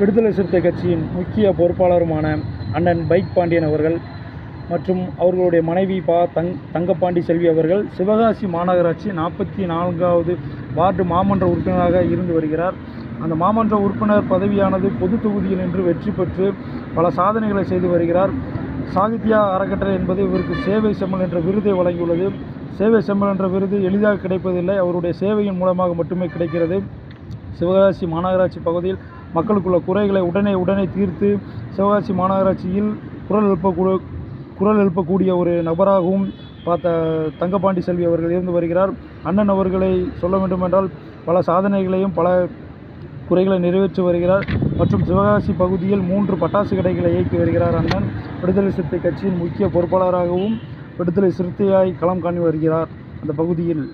விடுதலை சிறுத்தை கட்சியின் முக்கிய பொறுப்பாளருமான அண்ணன் பைக் பாண்டியன் அவர்கள் மற்றும் அவர்களுடைய மனைவி பா தங் தங்கப்பாண்டி செல்வி அவர்கள் சிவகாசி மாநகராட்சி நாற்பத்தி நான்காவது வார்டு மாமன்ற உறுப்பினராக இருந்து வருகிறார். அந்த மாமன்ற உறுப்பினர் பதவியானது பொது தொகுதியில் நின்று வெற்றி பெற்று பல சாதனைகளை செய்து வருகிறார். சாகித்யா அறக்கட்டளை என்பது இவருக்கு சேவை செம்மல் என்ற விருதை வழங்கியுள்ளது. சேவை செம்மல் என்ற விருது எளிதாக கிடைப்பதில்லை. அவருடைய சேவையின் மூலமாக மட்டுமே கிடைக்கிறது. சிவகாசி மாநகராட்சி பகுதியில் மக்களுக்குள்ள குறைகளை உடனே உடனே தீர்த்து சிவகாசி மாநகராட்சியில் குரல் எழுப்பக்கூட குரல் எழுப்பக்கூடிய ஒரு நபராகவும் பார்த்த தங்கபாண்டி செல்வி அவர்கள் இருந்து வருகிறார். அண்ணன் அவர்களை சொல்ல வேண்டுமென்றால் பல சாதனைகளையும் பல குறைகளை நிறைவேற்றி வருகிறார் மற்றும் சிவகாசி பகுதியில் மூன்று பட்டாசு கடைகளை இயக்கி வருகிறார் அண்ணன். விடுதலை சிறுத்தை கட்சியின் முக்கிய பொறுப்பாளராகவும் விடுதலை சிறுத்தையாய் களம் காணி வருகிறார் அந்த பகுதியில்.